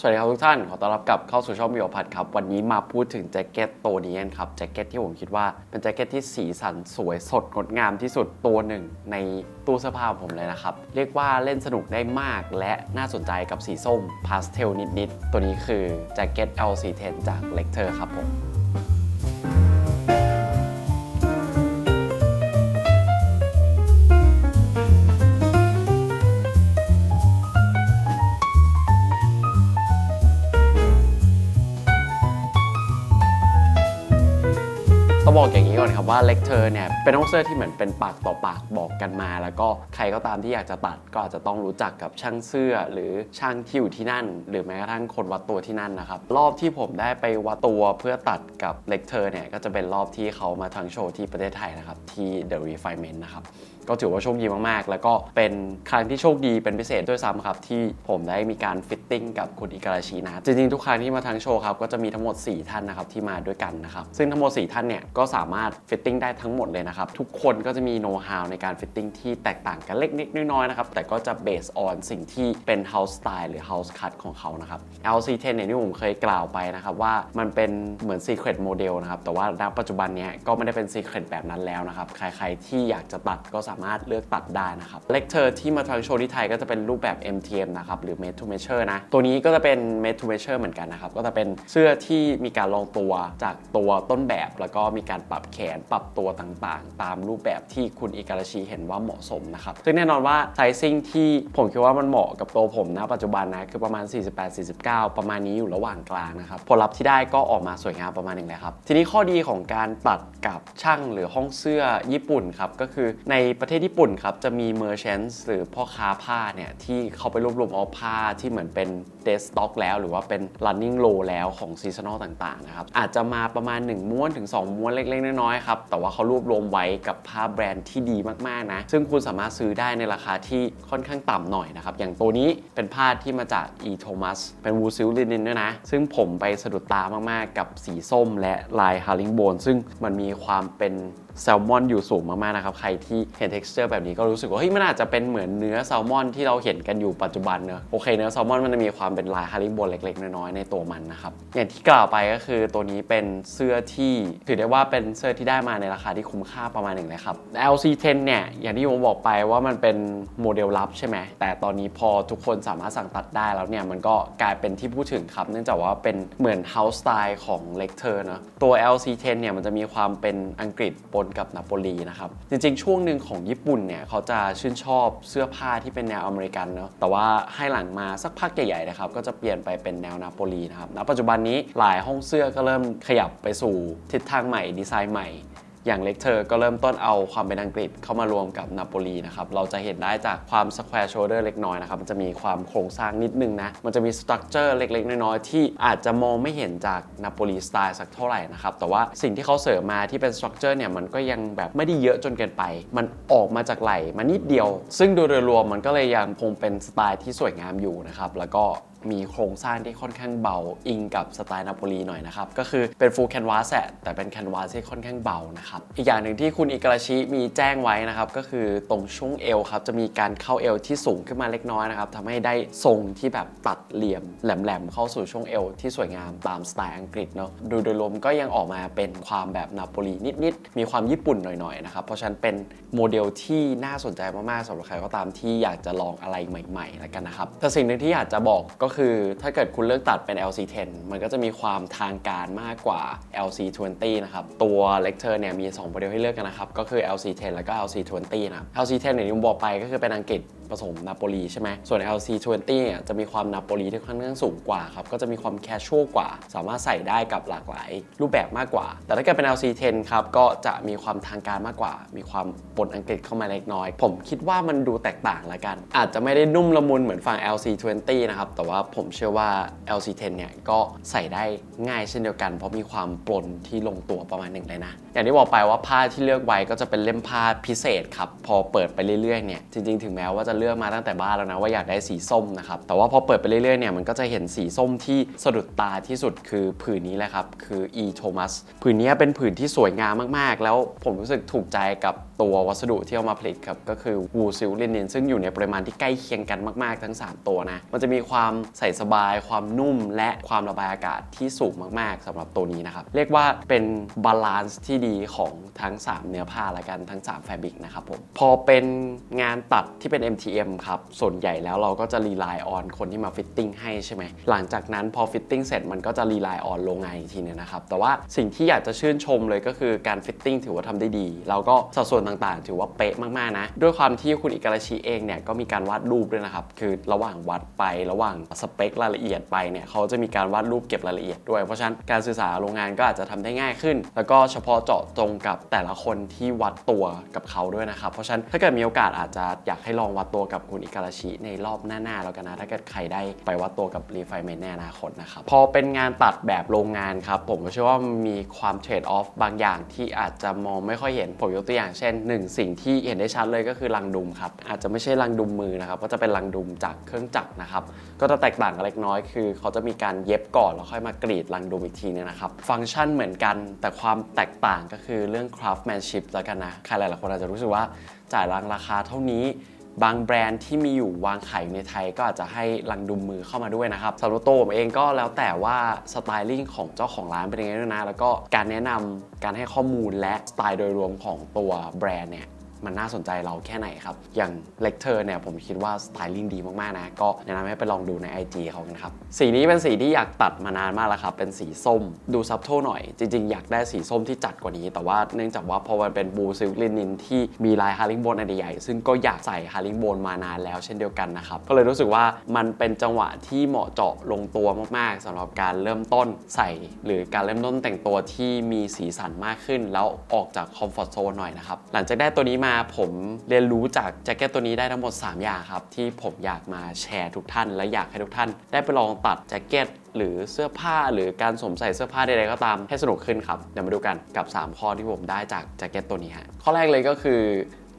สวัสดีครับทุกท่าน ขอต้อนรับกลับเข้าสู่ช่องมิวพัทครับ วันนี้มาพูดถึงแจ็คเก็ตตัวนี้กันครับ แจ็คเก็ตที่ผมคิดว่าเป็นแจ็คเก็ตที่สีสันสวยสดงดงามที่สุดตัวหนึ่งในตู้เสื้อผ้าของผมเลยนะครับ เรียกว่าเล่นสนุกได้มากและน่าสนใจกับสีส้มพาสเทลนิดๆ ตัวนี้คือแจ็คเก็ต L410 จาก Lecter ครับผม ว่าเล c เ u อร์เนี่ยเป็นห้องเสื้อที่เหมือนเป็นปากต่อปากบอกกันมา แล้วก็ใครก็ตามที่อยากจะตัดก็อาจจะต้องรู้จักกับช่างเสื้อหรือช่างที่อยู่ที่นั่น หรือแม้กระทั่งคนวัดตัวที่นั่นนะครับรอบที่ผมได้ไปวัดตัวเพื่อตัดกับเล c เ u อร์เนี่ยก็จะเป็นรอบที่เขามาทางโชว์ที่ประเทศไทยนะครับที่ The Refinement นะครับก็ถือว่าโชคดีมากๆ แล้วก็เป็นครั้งที่โชคดีเป็นพิเศษด้วยซ้ำครับที่ผมได้มีการฟิตติ้งกับคุณอิการาชินะจริงๆทุกครั้งที่มาทางโชว์ครับก็จะมีทั้งหมด 4 ท่านนะครับที่มาด้วยกันนะครับซึ่งทั้งหมด 4 ท่านเนี่ยก็สามารถฟิิตติ้งได้ทั้งหมดเลยนะครับ ทุกคนก็จะมีโน้ตฮาวในการฟิตติ้งที่แตกต่างกันเล็กนิดน้อยๆนะครับ แต่ก็จะเบสออนสิ่งที่เป็น house style หรือ house cut ของเขานะครับ LC10 เนี่ยที่ผมเคยกล่าวไปนะครับ ว่ามันเป็นเหมือน secret model นะครับ แต่ว่าณปัจจุบันเนี้ยก็ไม่ได้เป็น secret แบบนั้นแล้วนะครับ ใครๆที่อยากจะตัดก็สามารถเลือกตัดได้นะครับ lecture ที่มาทางโชว์ที่ไทยก็จะเป็นรูปแบบ MTM นะครับหรือ made to measure นะตัวนี้ก็จะเป็น made to measure เหมือนกันนะครับก็จะเป็นเสื้อที่มีการลองตัวจากตัวต้นแบบ แล้วก็มีการปรับแขนปรับตัวต่างๆ ตามรูปแบบที่คุณอิการาชิเห็นว่าเหมาะสมนะครับ ซึ่งแน่นอนว่าไซซิ่งที่ผมคิดว่ามันเหมาะกับตัวผมนะปัจจุบันนะคือประมาณ 48-49 ประมาณนี้อยู่ระหว่างกลางนะครับผลลัพธ์ที่ได้ก็ออกมาสวยงามประมาณหนึ่งเลยครับ ทีนี้ข้อดีของการตัดกับช่างหรือห้องเสื้อญี่ปุ่นครับก็คือในประเทศญี่ปุ่นครับจะมี merchants หรือพ่อค้าผ้าเนี่ยที่เขาไปรวบรวมเอาผ้าที่เหมือนเป็น dead stock แล้วหรือว่าเป็น running low แล้วของ seasonal ต่างๆนะครับอาจจะมาประมาณ 1 ม้วนถึง 2 ม้วนเล็กๆ น้อยๆครับแต่ว่าเขารวบรวมไว้กับผ้าแบรนด์ที่ดีมากๆนะ ซึ่งคุณสามารถซื้อได้ในราคาที่ค่อนข้างต่ำหน่อยนะครับ อย่างตัวนี้เป็นผ้าที่มาจาก e Thomas เป็นวูซิลลินินด้วยนะ ซึ่งผมไปสะดุดตามากๆ กับสีส้มและลายฮาริงโบนซึ่งมันมีความเป็น แซลมอนอยู่สูงมากๆนะครับ ใครที่เห็น texture แบบนี้ก็รู้สึกว่าเฮ้ยมันอาจจะเป็นเหมือนเนื้อแซลมอนที่เราเห็นกันอยู่ปัจจุบันเนอะโอเคเนื้อแซลมอนมันจะมีความเป็นลายฮาริโบนเล็ก ๆ น้อยๆในตัวมันนะครับอย่างที่กล่าวไปก็คือตัวนี้เป็นเสื้อที่ถือได้ว่าเป็นเสื้อที่ได้มาในราคาที่คุ้มค่าประมาณหนึ่งเลยครับ LC10 เนี่ยอย่างที่ผมบอกไปว่ามันเป็นโมเดลลับใช่ไหมแต่ตอนนี้พอทุกคนสามารถสั่งตัดได้แล้วเนี่ยมันก็กลายเป็นที่พูดถึงครับเนื่องจากว่าเป็นเหมือน house style ของ Lecter เนอะตัว LC10 เนี่ยมันจะมีความเป็นอังกฤษปนกับนาโปลีนะครับ จริงๆ ช่วงหนึ่งของญี่ปุ่นเนี่ยเขาจะชื่นชอบเสื้อผ้าที่เป็นแนวอเมริกันเนาะแต่ว่าให้หลังมาสักพักใหญ่ๆนะครับก็จะเปลี่ยนไปเป็นแนวนาโปลีนะครับณปัจจุบันนี้หลายห้องเสื้อก็เริ่มขยับไปสู่ทิศทางใหม่ดีไซน์ใหม่ อย่างเล็กเธอก็เริ่มต้นเอาความเป็นอังกฤษเข้ามารวมกับนาโปลีนะครับเราจะเห็นได้จากความสแควร์โชเดอร์เล็กน้อยนะครับมันจะมีความโครงสร้างนิดนึงนะมันจะมีสตรัคเจอร์เล็กๆ น้อยๆที่อาจจะมองไม่เห็นจากนาโปลีสไตล์สักเท่าไหร่นะครับแต่ว่าสิ่งที่เขาเสริมมาที่เป็นสตรัคเจอร์เนี่ยมันก็ยังแบบไม่ได้เยอะจนเกินไป มันออกมาจากไหลมานิดเดียว ซึ่งโดยรวมมันก็เลยยังคงเป็นสไตล์ที่สวยงามอยู่นะครับแล้วก็ มีโครงสร้างที่ค่อนข้างเบา อิงกับสไตล์นาโปลีหน่อยนะครับ ก็คือเป็นฟูลแคนวาสแแต่เป็นแคนวาสที่ค่อนข้างเบานะครับ อีกอย่างหนึ่งที่คุณอิการาชิมีแจ้งไว้นะครับ ก็คือตรงช่วงเอวครับ จะมีการเข้าเอวที่สูงขึ้นมาเล็กน้อยนะครับทำให้ได้ทรงที่แบบตัดเหลี่ยมแหลมๆเข้าสู่ช่วงเอวที่สวยงามตามสไตล์อังกฤษเนาะดูโดยรวมก็ยังออกมาเป็นความแบบนาโปลีนิดๆมีความญี่ปุ่นหน่อยๆนะครับเพราะฉะนั้นเป็นโมเดลที่น่าสนใจมากๆสำหรับใครก็ตามที่อยากจะลองอะไรใหม่ๆแล้วกันนะครับแต่สิ่งหนึ่งที่อยากจะบอกก็คือถ้าเกิดคุณเลือกตัดเป็น LC10 มันก็จะมีความทางการมากกว่า LC20 นะครับ ตัว Lecter เนี่ยมี2โมเดลให้เลือกกันนะครับ ก็คือ LC10 แล้วก็ LC20 นะครับ LC10 เนี่ยที่ผมบอกไปก็คือเป็นอังกฤษผสมนาโปลีใช่ไหมส่วน LC20 เนี่ยจะมีความนาโปลีที่ค่อนข้างสูงกว่าครับ ก็จะมีความแคชชวลกว่า สามารถใส่ได้กับหลากหลายรูปแบบมากกว่า แต่ถ้าเกิดเป็น LC10 ครับ ก็จะมีความทางการมากกว่า มีความปนอังกฤษเข้ามาเล็กน้อย ผมคิดว่ามันดูแตกต่างละกัน อาจจะไม่ได้นุ่มละมุนเหมือนฝั่ง LC20 นะครับ แต่ว่าผมเชื่อว่า LC10 เนี่ยก็ใส่ได้ง่ายเช่นเดียวกัน เพราะมีความปนที่ลงตัวประมาณหนึ่งเลยนะ อย่างที่บอกไปว่าผ้าที่เลือกไว้ก็จะเป็นเล่มผ้าพิเศษครับ พอเปิดไปเรื่อยๆเนี่ย จริง ๆ ถึงแม้ว่าจะเลือกมาตั้งแต่บ้านแล้วนะว่าอยากได้สีส้มนะครับแต่ว่าพอเปิดไปเรื่อยๆเนี่ยมันก็จะเห็นสีส้มที่สะดุดตาที่สุดคือผืนนี้แหละครับคือ E Thomas ผืนนี้เป็นผืนที่สวยงามมากๆ แล้วผมรู้สึกถูกใจกับตัววัสดุที่เอามาผลิตครับก็คือวูซิลลินินซึ่งอยู่ในปริมาณที่ใกล้เคียงกันมากๆ ทั้ง 3 ตัวนะ มันจะมีความใส่สบาย ความนุ่ม และความระบายอากาศที่สูงมากๆสำหรับตัวนี้นะครับ เรียกว่าเป็นบาลานซ์ที่ดีของทั้ง 3 เนื้อผ้าละกันทั้ง 3 แฟบริกนะครับผม พอเป็นงานตัดที่เป็น MTM ครับ ส่วนใหญ่แล้วเราก็จะรีไลน์ออนคนที่มาฟิตติ้งให้ใช่ไหมหลังจากนั้นพอฟิตติ้งเสร็จมันก็จะรีไลน์ออนโรงงานอีกทีนึงนะครับแต่ว่าสิ่งที่อยากจะชื่นชมเลยก็คือการฟิตติ้งถือว่าทำได้ดีแล้วก็สัดส่วนต่างๆ ถือว่าเป๊ะมากๆนะด้วยความที่คุณอิการาชิเองเนี่ยก็มีการวาดรูปด้วยนะครับคือระหว่างวัดไประหว่างสเปครายละเอียดไปเนี่ยเขาจะมีการวาดรูปเก็บรายละเอียดด้วยเพราะฉะนั้นการสื่อสารโรงงานก็อาจจะทำได้ง่ายขึ้น แล้วก็เฉพาะเจาะจงกับแต่ละคนที่วัดตัวกับเขาด้วยนะครับเพราะฉะนั้นถ้าเกิดมีโอกาสอาจจะอยากให้ลองวัดตัวกับคุณอิการาชิในรอบหน้าๆแล้วกันนะถ้าเกิดใครได้ไปวัดตัวกับรีไฟเมนในอนาคตนะครับพอเป็นงานตัดแบบโรงงานครับผมก็เชื่อว่ามีความเทรดออฟบางอย่างที่อาจจะมองไม่ค่อยเห็นผมยกตัวอย่างเช่นหนึ่งสิ่งที่เห็นได้ชัดเลยก็คือรังดุมครับ อาจจะไม่ใช่รังดุมมือนะครับ ก็จะเป็นรังดุมจากเครื่องจักรนะครับ ก็จะแตกต่างกันเล็กน้อย คือเขาจะมีการเย็บก่อนแล้วค่อยมากรีดรังดุมอีกทีนึงนะครับ ฟังก์ชันเหมือนกัน แต่ความแตกต่างก็คือเรื่อง craftsmanship แล้วกันนะ ใครหลายๆคนอาจจะรู้สึกว่าจ่ายรังราคาเท่านี้ บางแบรนด์ที่มีอยู่วางขายอยู่ในไทยก็อาจจะให้รังดุมมือเข้ามาด้วยนะครับสำหรับตัวผมเองก็แล้วแต่ว่าสไตลิ่งของเจ้าของร้านเป็นยังไงด้วยนะ แล้วก็การแนะนำการให้ข้อมูลและสไตล์โดยรวมของตัวแบรนด์เนี่ย มันน่าสนใจเราแค่ไหนครับ อย่างเล c เ u อร์เนี่ยผมคิดว่าสไตลิ่งดีมากๆนะ ก็แนะนำให้ไปลองดูใน IG เขากันครับ สีนี้เป็นสีที่อยากตัดมานานมากแล้วครับ เป็นสีส้ม ดูซับโทหน่อย จริงๆ อยากได้สีส้มที่จัดกว่านี้ แต่ว่าเนื่องจากว่าพอมันเป็นบูซิลลินินที่มีลายฮาริงโบนอันใหญ่ ซึ่งก็อยากใส่ฮาริงโบนมานานแล้วเช่นเดียวกันนะครับ ก็เลยรู้สึกว่ามันเป็นจังหวะที่เหมาะเจาะลงตัวมากๆสำหรับการเริ่มต้นใส่ หรือการเริ่มต้นแต่งตัวที่มีสีสันมากขึ้น แล้วออกจากคอมฟอร์ทโซนหน่อยนะครับ หลังจากได้ตัวนี้มาผมเรียนรู้จากแจ็คเก็ตตัวนี้ได้ทั้งหมด 3 อย่างครับ ที่ผมอยากมาแชร์ทุกท่าน และอยากให้ทุกท่าน ได้ไปลองตัดแจ็คเก็ตหรือเสื้อผ้าหรือการสวมใส่เสื้อผ้าใดๆก็ตามให้สนุกขึ้นครับเดี๋ยวมาดูกันกับ 3 ข้อที่ผมได้จากแจ็คเก็ตตัวนี้ฮะข้อแรกเลยก็คือ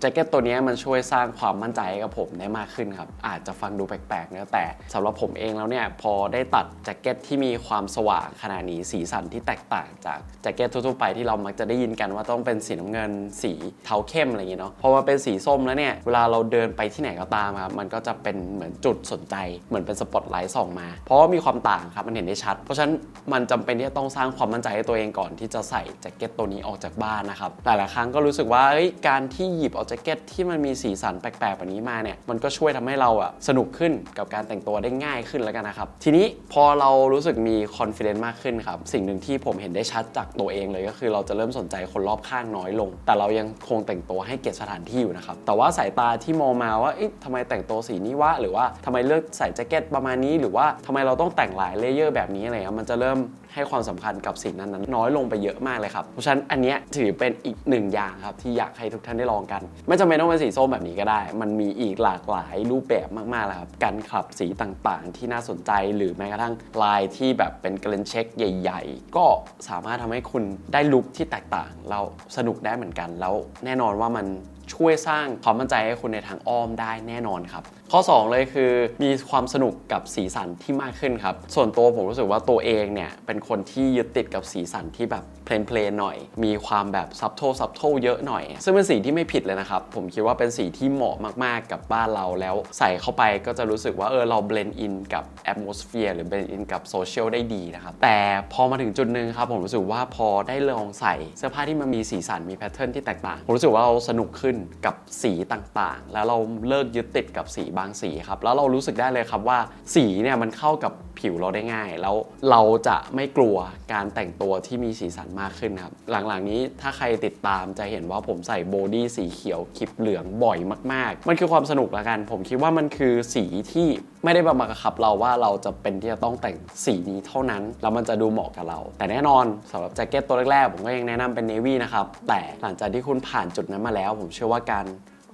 แจ็คเก็ตตัวนี้มันช่วยสร้างความมั่นใจให้กับผมได้มากขึ้นครับ อาจจะฟังดูแปลกๆนะแต่สำหรับผมเองแล้วเนี่ยพอได้ตัดแจ็คเก็ตที่มีความสว่างขนาดนี้สีสันที่แตกต่างจากแจ็คเก็ตทั่วๆไปที่เรามักจะได้ยินกันว่าต้องเป็นสีน้ำเงิน สีเทาเข้มอะไรอย่างเงี้ยเนาะพอมาเป็นสีส้มแล้วเนี่ยเวลาเราเดินไปที่ไหนก็ตามครับมันก็จะเป็นเหมือนจุดสนใจ เหมือนเป็นสปอตไลท์ส่องมา เพราะว่ามีความต่างครับมันเห็นได้ชัด เพราะฉะนั้นมันจำเป็นที่จะต้องสร้างความมั่นใจให้ตัวเองก่อนที่จะใส่แจ็คเก็ตตัวนี้ออกจากบ้านนะครับหลายๆครั้งก็รู้สึกว่าการที่หยิบเอาแจ็คเก็ตที่มันมีสีสันแปลกๆแบบนี้มาเนี่ยมันก็ช่วยทำให้เราอะสนุกขึ้นกับการแต่งตัวได้ง่ายขึ้นแล้วกันนะครับ ทีนี้พอเรารู้สึกมีคอนฟ idence มากขึ้นครับ สิ่งหนึ่งที่ผมเห็นได้ชัดจากตัวเองเลยก็คือเราจะเริ่มสนใจคนรอบข้างน้อยลง แต่เรายังคงแต่งตัวให้เกียรติสถานที่อยู่นะครับแต่ว่าสายตาที่มองมาว่าเอ๊ะทำไมแต่งตัวสีนี้วะหรือว่าทำไมเลือกใส่แจ็คเก็ตประมาณนี้ หรือว่าทำไมเราต้องแต่งหลายเลเยอร์แบบนี้อะไรเงี้ยมันจะเริ่มให้ความสำคัญกับสิ่งนั้นๆน้อยลงไปเยอะมากเลยครับเพราะฉะนั้นอันเนี้ยถือเป็นอีกหนึ่งอย่างครับที่อยากให้ทุกท่านได้ลองกันไม่จำเป็นต้องเป็นสีส้มแบบนี้ก็ได้ มันมีอีกหลากหลายรูปแบบมากๆแลยครับ การขับสีต่างๆ ที่น่าสนใจหรือแม้กระทั่งลายที่แบบเป็นกรนเช็คใหญ่ ๆ ก็สามารถทำให้คุณได้ลุคที่แตกต่าง เราสนุกได้เหมือนกัน แล้วแน่นอนว่ามันช่วยสร้างความมั่นใจให้คุณในทางอ้อมได้แน่นอนครับข้อ 2 เลยคือมีความสนุกกับสีสันที่มากขึ้นครับ ส่วนตัวผมรู้สึกว่าตัวเองเนี่ย เป็นคนที่ยึดติดกับสีสันที่แบบเพลนๆหน่อย มีความแบบซับโทซับโทเยอะหน่อย ซึ่งเป็นสีที่ไม่ผิดเลยนะครับ ผมคิดว่าเป็นสีที่เหมาะมากๆกับบ้านเราแล้วใส่เข้าไปก็จะรู้สึกว่าเออเราเบลนด์อินกับแอดมอสเฟียร์หรือเบลนด์อินกับโซเชียลได้ดีนะครับ แต่พอมาถึงจุดหนึ่งครับผมรู้สึกว่าพอได้ลองใส่เสื้อผ้าที่มันมีสีสันมีแพทเทิร์นที่แตกต่างผมรู้สึกว่าเราสนุกขึ้นกับสีต่างๆ แล้วเราเลิกยึดติดกับสีบางสีครับ แล้วเรารู้สึกได้เลยครับว่าสีเนี่ยมันเข้ากับผิวเราได้ง่าย แล้วเราจะไม่กลัวการแต่งตัวที่มีสีสันมากขึ้นครับ หลังๆนี้ถ้าใครติดตามจะเห็นว่าผมใส่โบดี้สีเขียวคลิปเหลืองบ่อยมาก ๆ มันคือความสนุกละกัน ผมคิดว่ามันคือสีที่ไม่ได้บังคับเราว่าเราจะเป็นที่จะต้องแต่งสีนี้เท่านั้น แล้วมันจะดูเหมาะกับเรา แต่แน่นอนสำหรับแจ็คเก็ตตัวแรกๆผมก็ยังแนะนำเป็นเนวี่นะครับแต่หลังจากที่คุณผ่านจุดนั้นมาแล้ว ผมเชื่อว่าการ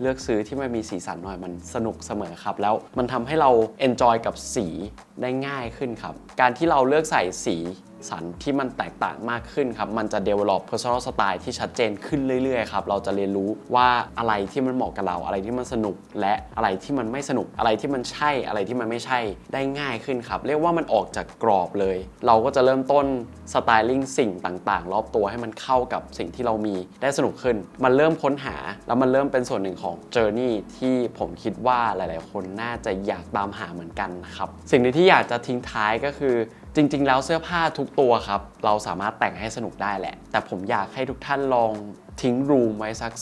เลือกซื้อที่มันมีสีสันหน่อยมันสนุกเสมอครับ แล้วมันทำให้เราเอนจอยกับสีได้ง่ายขึ้นครับ การที่เราเลือกใส่สี สรรที่มันแตกต่างมากขึ้นครับ มันจะ develop personal style ที่ชัดเจนขึ้นเรื่อยๆครับ เราจะเรียนรู้ว่าอะไรที่มันเหมาะกับเรา อะไรที่มันสนุก และอะไรที่มันไม่สนุก อะไรที่มันใช่ อะไรที่มันไม่ใช่ ได้ง่ายขึ้นครับ เรียกว่ามันออกจากกรอบเลย เราก็จะเริ่มต้นสไตลิ่งสิ่งต่างๆ รอบตัวให้มันเข้ากับสิ่งที่เรามีได้สนุกขึ้น มันเริ่มค้นหา แล้วมันเริ่มเป็นส่วนหนึ่งของ journey ที่ผมคิดว่าหลาย ๆ คนน่าจะอยากตามหาเหมือนกันนะครับ สิ่งหนึ่งที่อยากจะทิ้งท้ายก็คือจริง ๆ แล้วเสื้อผ้าทุกตัวครับ เราสามารถแต่งให้สนุกได้แหละ แต่ผมอยากให้ทุกท่านลองทิ้งรูมไว้สัก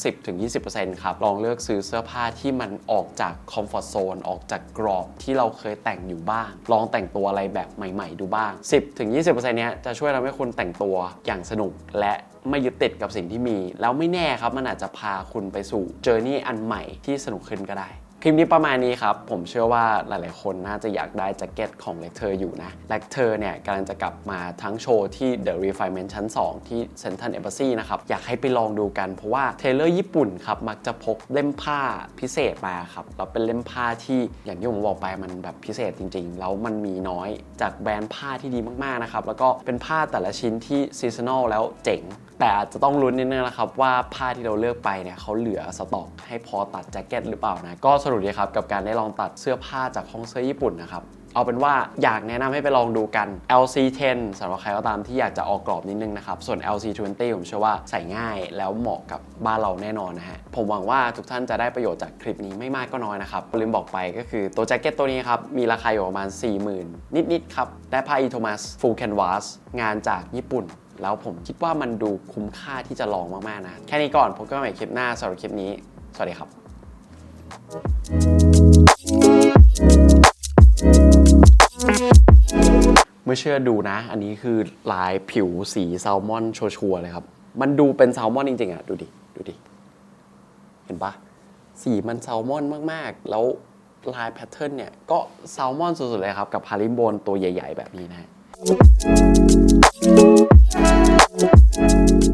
10-20%ครับ ลองเลือกซื้อเสื้อผ้าที่มันออกจากคอมฟอร์ z โซนออกจากกรอบที่เราเคยแต่งอยู่บ้าง ลองแต่งตัวอะไรแบบใหม่ ๆ ดูบ้าง 10-20%เนี้ยจะช่วยทำให้คุณแต่งตัวอย่างสนุกและไม่ยึดติดกับสิ่งที่มี แล้วไม่แน่ครับมันอาจจะพาคุณไปสู่เจอร์นี่อันใหม่ที่สนุกขึ้นก็ได้ คลิปนี้ประมาณนี้ครับ ผมเชื่อว่าหลายๆ คนน่าจะอยากได้แจ็คเก็ตของ l e c t u r อยู่นะ l e c t u r เนี่ยกำลังจะกลับมาทั้งโชว์ที่ The Refinement ชั้น 2 ที่ Central Embassy นะครับ อยากให้ไปลองดูกัน เพราะว่าเทเลอร์ญี่ปุ่นครับ มักจะพกเล่มผ้าพิเศษมาครับ แล้วเป็นเล่มผ้าที่อย่างที่ผมบอกไปมันแบบพิเศษจริง ๆ แล้วมันมีน้อยจากแบรนด์ผ้าที่ดีมากๆนะครับแล้วก็เป็นผ้าแต่ละชิ้นที่ซีซันอลแล้วเจ๋ง แต่อาจจะต้องลุ้นนิดนึงนะครับว่าผ้าที่เราเลือกไปเนี่ยเขาเหลือสต็อกให้พอตัดแจ็คเก็ตหรือเปล่านะก็สรุปดีครับกับการได้ลองตัดเสื้อผ้าจากห้องเสื้อญี่ปุ่นนะครับเอาเป็นว่าอยากแนะนำให้ไปลองดูกัน LC10 สำหรับใครก็ตามที่อยากจะออกกรอบนิดนึงนะครับ ส่วน LC20 ผมเชื่อว่าใส่ง่ายแล้วเหมาะกับบ้านเราแน่นอนนะฮะ ผมหวังว่าทุกท่านจะได้ประโยชน์จากคลิปนี้ไม่มากก็น้อยนะครับ ลืมบอกไปก็คือตัวแจ็คเก็ตตัวนี้ครับ มีราคาอยู่ประมาณ 40,000 นิด ๆ ครับ ได้ผ้าอีโทมัส full canvas งานจากญี่ปุ่น แล้วผมคิดว่ามันดูคุ้มค่าที่จะลองมากๆนะ แค่นี้ก่อนพบกันใหม่คลิปหน้าสำหรับคลิปนี้ สวัสดีครับ ไม่เชื่อดูนะ อันนี้คือลายผิวสีแซลมอนชัวร์เลยครับ มันดูเป็นแซลมอนจริงๆอะ ดูดิ ดูดิ เห็นปะสีมันแซลมอนมากๆ แล้วลายแพทเทิร์นเนี่ย ก็แซลมอนสุดๆเลยครับ กับฮาริมโบนตัวใหญ่ ๆ แบบนี้นะฮะ you